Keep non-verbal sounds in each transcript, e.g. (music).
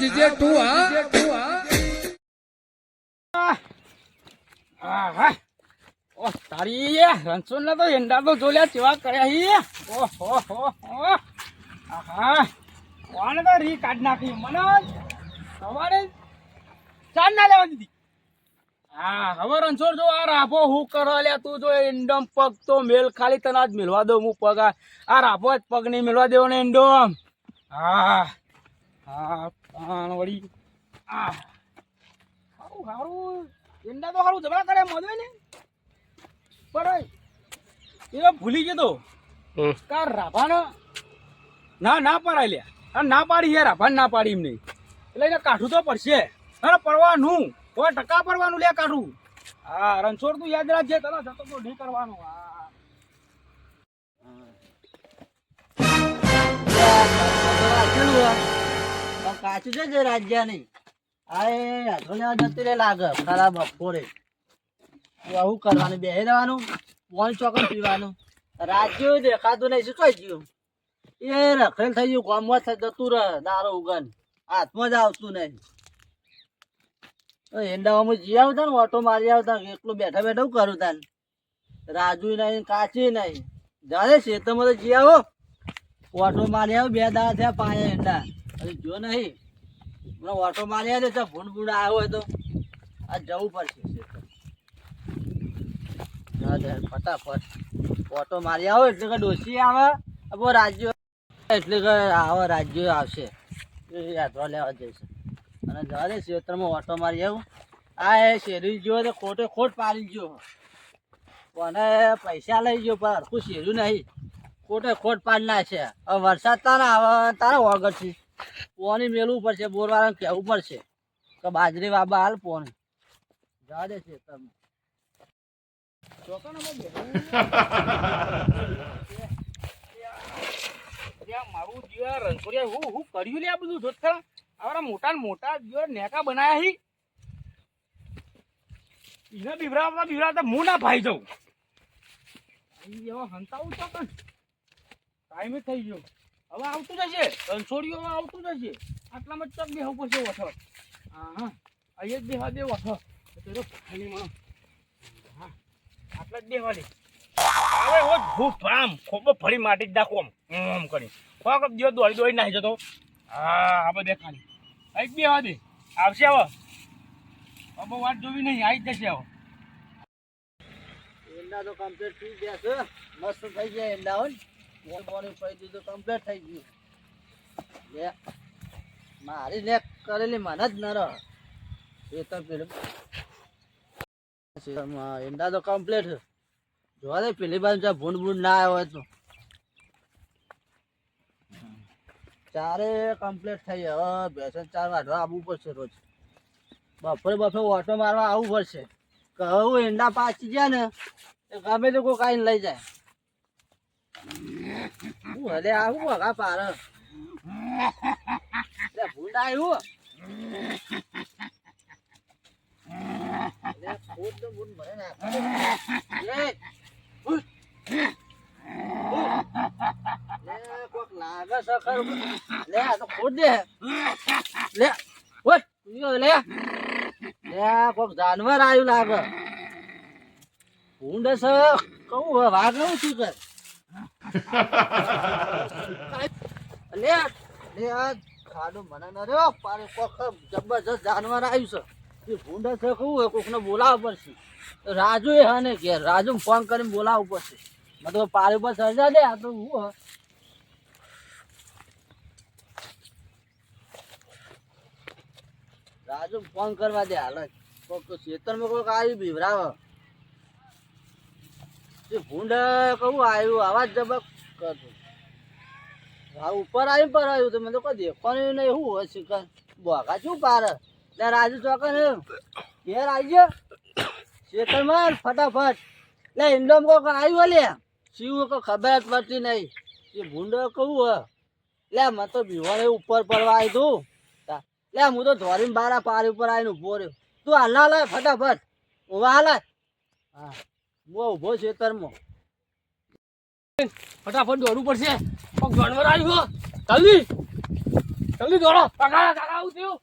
GJ તું હા. ઓહ, તારી રણછોડ ને તો એંડા તો જોલ્યા ચેવા કર્યા હી. ઓહ હો હો. આહા. કોને તો રી કાઢ નાખી? મને સવારે ચાર ના લેવા દીધી. હા હવે રણછોડ જો આ રાફો હું કરો લ્યા? તું જો એંડમ પગ તો મેલ ખાલી તને આજ મેલવા દઉં હું પગ. આ આ રાફો જ પગ નહીં મેલવા દેવો ને એન્ડમ હા હા પાણ વળી. આ સારું સારું એંડા તો સારું જમા કરે મોદવે ને? પણ એ ભૂલી ગયો તો. કા રાભાનો? ના ના પાડાય લે આ ના પાડી યાર રાભાને ના પાડી એમ નહીં એટલે એને કાઢવું તો પડશે. અરે પડવાનું. હવે ટકા પડવાનું લે કાઢું હા રણછોડ તું યાદ રાખજે તને જતો તો નહીં કરવાનું. હા. કાચું છે જે રાજ્ય નહીં આ એ હાથો લેવા જતી રે લાગે, ખરાબ બપોરે. આવું કરવાનું, બેહી રહેવાનું પોન ચોકન પીવાનું. રાજ્યો દેખાતું નહીં, શું કઈ ગયું? એ રખેલ થઈ ગયું ગામમાં થઈ જતું રહે, દારો, ઉગન. હાથમાં જ આવતું નહીં. એંડાવામાં જી આવતા ને ઓટો મારી આવતા એકલું બેઠા બેઠા હું કરું તાન? રાજુ નહીં કાચી નહીં. જાણે છે તો જી આવો. ઓટો મારી આવો, બે દાડા થયા પાયા એંડા અરે જો નહીં. હમણાં ઓટો માર્યા ને તો ભૂંડ ભૂંડ આવ્યો હોય તો. આ જવું પડશે. જા ફટાફટ. ઓટો મારી આવો એટલે કે ડોસી આવે બહુ રાજ્યો એટલે કે આવા રાજ્યો આવશે. એ લેવા જઈશે. અને જવા દે ક્ષેત્રમાં ઓટો મારી આવું આ એ શેરી ગયો તો ખોટે ખોટ પાડી ગયો. કોને પૈસા લઈ ગયો, પણ હરખું શેર્યું નહીં. ખોટે ખોટ પાડી નાખશે હવે વરસાદ તારા આવે, તારા ઓગળથી પોની મેળવું પડશે બોરવાળાને કહેવું પડશે કે બાજરી બાબા હાલ પોની જવા દે ક્ષેત્રમાં ચોકાનો માં બેહું. ત્યાં મારું હું કર્યું લે બધું જોત ખરા મોટા મોટા જીવા નેકા બનાયા હી. ઈને બિવરાવતા બિવરાવતા હું ના ભાઈ જાઉં. હંતાવું તો ટાઈમ થઈ ગયો. હવે આવતું જશે રણછોડીઓ આવતું જશે આટલામાં ચક બેહવું પડશે વઠો હા હા અહીંયા જ બેહવા દે વઠો તો ખાલી મને હા. આટલા જ બેહવા દે. હવે હો ભૂખ આમ. ખૂબ ફરી માટી જ નાખો આમ. આમ કરી. કોક દિવસ દોડી દોડી નાખી જતો. હા, આ બધે ખાલી. એક બેહવા દે. આવશે હવે. હવે વાત જોવી નહીં. આવી જ જશે હવે. એંડા તો કમ્પ્લીટ થઈ ગયા છે. મસ્ત થઈ ગયા એંડા હોય ને બોલ બોલ પડી દીધું કમ્પ્લીટ થઈ ગયું. લે, મારી નેક કરેલી મને જ ન રહ એ તો પેલું ઈંડા તો કમ્પ્લીટ જોવા દે, પેલી બાજુ જ્યાં ભૂંડ ભૂંડ ના આવ્યો તો. ચારે કમ્પ્લીટ થઈ, હવે બેસન ચાર વાઢવા આવવું પડશે રોજ. બપોરે બફે ઓટો મારવા આવવું પડશે. કહું ઈંડા પાછી ગયા ને ગમે તે કોઈ કાંઈ લઈ જાય. હું હલે હું વગા પાર? લે ભૂંડ આવ્યું જાનવર આવ્યું લાગે. ભૂંડ છે હવે, વાઘ શું કર? જાનવર આવ્યું છે. એ ભૂંડ છે બોલાવવું પડશે. રાજુ એ હા ને ઘેર રાજુ ફોન કરીને બોલાવવું પડશે. મતલબ પારે પર સર્જા દે, આ તો હું. રાજુ ફોન કરવા દે, હાલ. કોક ખેતરમાં કોક આવી બીવરાવ ભૂંડ કહું આવ્યું? આવાજ જબક કરતું. હા ઉપર આવ્યું પર આવ્યું તો મને તો કોઈ દેખવાનું નહીં. શું હોય શિકર? બોકા શું પાર? ત્યાં રાજુ ચોકન. ઘેર આવી ગયો ખેતરમાં ફટાફટ. લે ઇન્ડોમ કોક આવ્યું લે શિવ કો ખબર જ પડતી નહીં. એ ભૂંડ કહું હ? લે, મને તો બીવાળે ઉપર પડવા આવ્યું તું. લે, હું તો ધોરીને બારા પારી ઉપર આવીને ઊભો રહ્યો. તું હાલ ના લે ફટાફટ. ઊભા હાલ. હા. હું છે ખેતરમાં ફટાફટ દોડવું પડશે. કોક જાનવર આવ્યું. જલ્દી. જલ્દી દોડો. કાકા કાકા આવું થયું.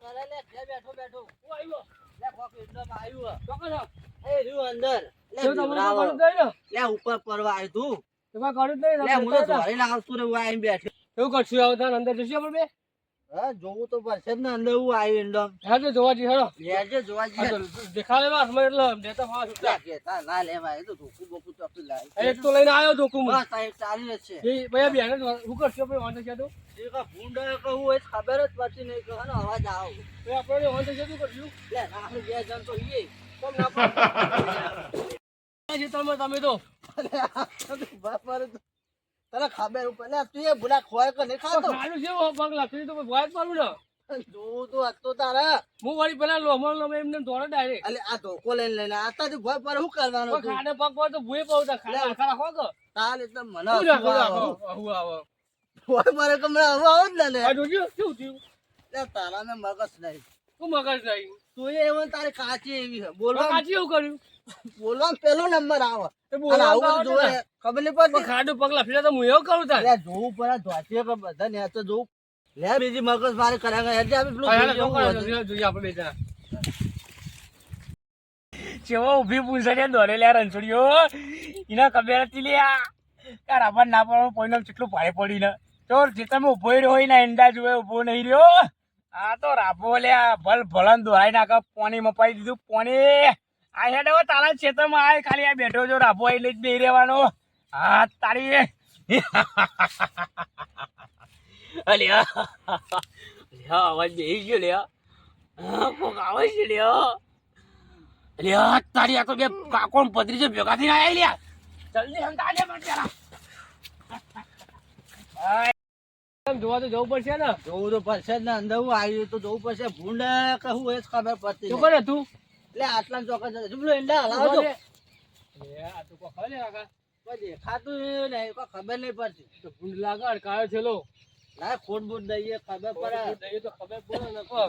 કરે લે બેઠો બેઠો. હું આવ્યો. લે કોક એકદમ આવ્યું. ચોક્કસ. આવ. એ રહ્યું અંદર. લે ઉપર પરવા આવ્યું તું. તમારે કરું જ નહીં લે હું તો ધોરીને આવતું રહ્યું આઈને બેઠો. એવું કરશું આવો તાન અંદર જશું આપણે બે. હા જોવું તો પડશે ને અંદર હું હા જોવા જઈએ હેડો. લેજે જોવા હા જઈએ તો દેખાડે એટલે દેતા લે છૂટા. ના લેવાય એ તો ધોકું બોકું ચોખ્ખું લાય એક તો લઈને આવ્યો કુમ બસ ચાલી છે. એ ભૈયા બેન શું કરશો ભાઈ વાંધો છે તો? એ કા ભૂંડો કહું હોય ખબર જ પડતી નહીં કે હનો અવાજ આવો. આપણે વાંધો છે શું કરશું. લે આપણે બે જણ તો ઈએ કેમ ના (laughs) પાડો? તમે તો તને ખબર ઉપર તું એ ભૂલા ખોય કે નહીં ખાતો? ખાડું છે પગ લાગશે તો ભોય જ પાડું ને તો હતો તારા. હું વળી પેલા લોમો લોમે એમને ધોળે ડાયરેક્ટ અલે આ ધોકો લઈને લઈને આતાથી ભોય પર શું કરવાનું તું? ખાડે પગ પર તો ભૂએ તા ખાડે આખા રાખો કે? તાલ એટલે મને આવે. આવું આવો. ભોય મારે કમરે હવે આવો જ ને આ જોજો શું થયું? તારા ને મગજ નહીં. શું મગજ નહીં? તું એ તારી કાચી એવી બોલવા કાચી એવું કર્યું? બોલવા પેલો નંબર આવે. એ અને બોલવા આવું તો બધું આવડે જોવે ખબર નહીં પડતી. ખાડું પગ લાફી તો હું એવું કરું તાર. જોવું પડે ધોતીએ કે બધા ને તો જોવું. લે બીજી મગજ મારી કર્યા એટલે આપણે પેલું જોઈએ હા, એવું ચોક્કસ, હતું. જોઈએ, જોઈએ આપણે બે ચેવો ઊભી પૂંછડીએ દોરે લ્યા રણછોડીઓ. એને ખબર હતી લે કે રાબર ના પડવાનું કેટલું ભારે પડી ને. તો ખેતરમાં ઊભો રહ્યો હોય ને અંદાજ હોય ઊભો નહીં રહ્યો. આ તો રાબો લ્યા ભલ ભલન દોરાઈ નાખે પોણી મપાઈ દીધું પાણી. આ હેડ હવે તારા ખેતરમાં આ ખાલી આ બેઠો જો રાબો એટલે જ બે રહેવાનો. હા તારી અલ્યા અલ્યા અવાજ બેસી ગયો લ્યા કોક આવે છે લ્યા અલ્યા તારી આ તો બે કાકો પદરી છે ભેગા થઈને આવ્યા લ્યા જલ્દી હંતા દે પણ જરા જોવા તો જવું પડશે ને? જોવું તો પડશે ને અંદર હું આવ્યું તો જવું પડશે. ભૂંડ કહું એ જ ખબર પડતી શું. કરે તું? એટલે આટલા ચોક્કસ હજુ પેલું ઈંડા હલાવો એ, આ તો કોઈ ખબર કાકા. નહીં કોઈ ખબર નહીં પડતી. તો ભૂંડ લાગે અડકાયો ખોટ બૂટ દઈએ ખબર પડે. એ તો ખબર પડે ને કહો.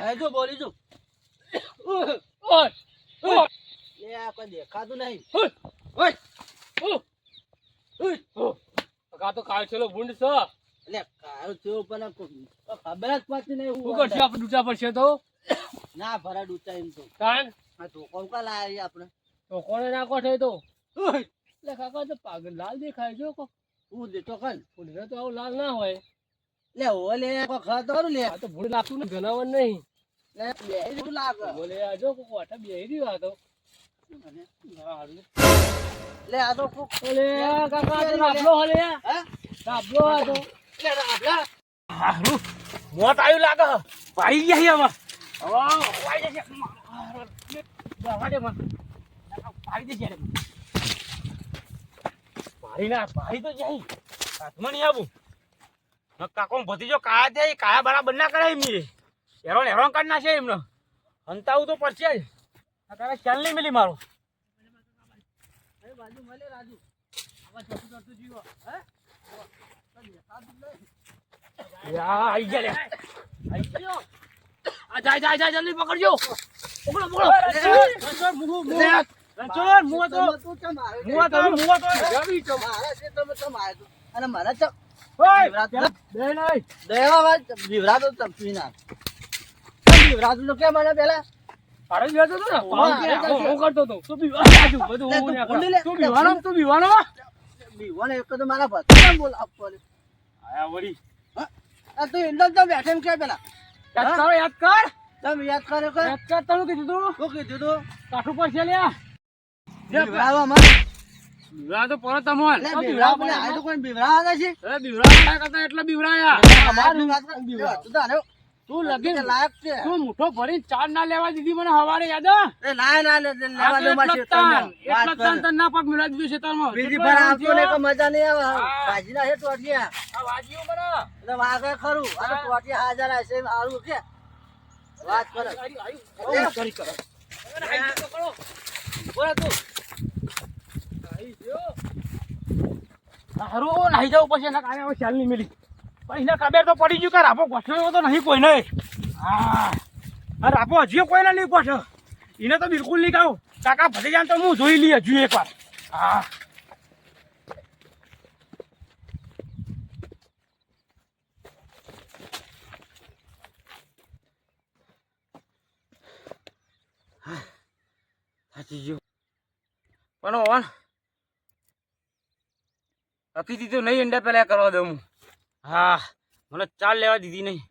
હવે જો બોલી છું ઓય, ઓય, લે આ કોઈ દેખાતું નહીં. ઓય, ઓય. કાકા તો કાયો છેલો ભૂંડ છે. એટલે થયો પણ ખબર જ પડતી નહીં હું કરશે? આપણે પડશે તો? ના ભરા ડૂચા એમ તો. કાન આ તો કોકા લાયા આપણે. તો કોને નાખો છે તો. ઓય, એટલે કાકા તો પાગલ લાલ દેખાય જો કો હું દેતો કન ભૂંડને તો આવું લાલ ના હોય. લે ઓ લે કોઈ ખાતો કરું લે. આ તો ભૂંડ લાગતું ને ઘનાવન નહીં. લે બે જેવું લાગે. બોલે આ જો કો વાટા બે રહ્યું આ તો. લે આ તો કોક ઓલે કાકા તો હલે હે આપલો આ તો. લે રાબલા. હારું. મોત આવ્યું લાગે ભાઈ ગયા હવે હવે વાઈ જશે દવા દે મને ભાઈ દેશે રે ભાઈ ના ભાઈ તો જાય. હાથમાં નહીં આવું. કાકો ભતીજો કાયા જાય કાયા બરાબર ના કરાય એમની હેરો હેરો કાઢ નાખે એમને. હંતાવું તો પડશે જ. તારે ખ્યાલ નહીં મિલી મારો. બાજુ મળે રાજુ. આવા ચોટું ચોટું જીવો. હે? તો આઈ ગયા લે. ગયો. આ જાય જાય જાય જલ્દી પકડજો. પકડો પકડો. રણછોડ મુહુ મુહુ. રણછોડ મુહુ તો તું? મુહુ તો મુહુ તો જવી તો મારા છે તમે તું? અને મારા ઓય વિવરાત ચપી ના વિવરાતનું કેમ મને પેલા? અરે જતો તો ને હું કરતો તો તું બીવા બધું હું ને તું બીવાનો તું બીવાનો બીવોને એક તો મારા ભત્રીજાને બોલ આપવો આયા વળી. આ તું ઇન્ડમ તો બેઠે કે પેલા. યાદ કર યાદ કર. તમે યાદ કરો કે? યાદ કર તમે કીધું તું. શું કીધું તું? કાઠું પર છે લ્યા. જે બીવરાવા માં બીવરા તો પરત તમોન. બીવરાવા બોલે આ તો કોઈ આવે છે. બીવરા કરતા એટલે બીવરાયા અમારી વાત કર બીવરા તો તું લગી લાયક છે. તું મુઠો ભરીને ચાર ના લેવા દીધી મને હવારે યાદ હા? એ ના ના લેવા દો માસી તમને. એટલો તાન કરે. ના પગ મિલા દીધું છે તારમાં. બીજી પર આવતો ને. કે મજા નહીં આવે. હા. ભાજી ના હેઠ વાગ્યા આ વાજીઓ મને. એટલે વાગે ખરું. આ ટોટિયા હાજર આવશે આવું કે. વાત કરે. આયુ, કરી કર. બોલા તું. આઈ તું. હારું, નાહી જવું એના કારણે હવે ખ્યાલ નહીં મિલી પણ એને ખબર તો પડી ગયું કે રાપો ગોઠવ્યો તો નહીં કોઈને હા. રાપો હજી કોઈને નહીં ગોઠવ એને તો બિલકુલ નહીં કહું. કાકા ભરી જાણ તો હું જોઈ લઈ હજુ એકવાર. હા. સાચી પણ ઓન. અકી દીધું નહીં ઈંડા પેલા કરવા દઉં હું. હા મને ચાલ લેવા દીધી નહીં.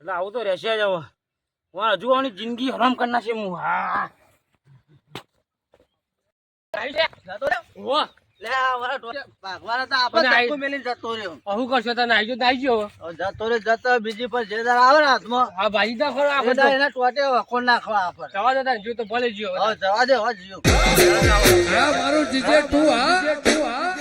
એટલે આવું તો રહેશે જ હવે. ઓન હજુ આની જિંદગી હરામ કરી નાખશે હું. હા. બીજી પર જેદાર આવે ને હાથમાં. હા ભાઈ તો ખરો એના ટોટે વખોડ નાખવા જવા દેતા જો તો ભલે જીઓ જવા દે જીઓ મારું જીજે તું હા.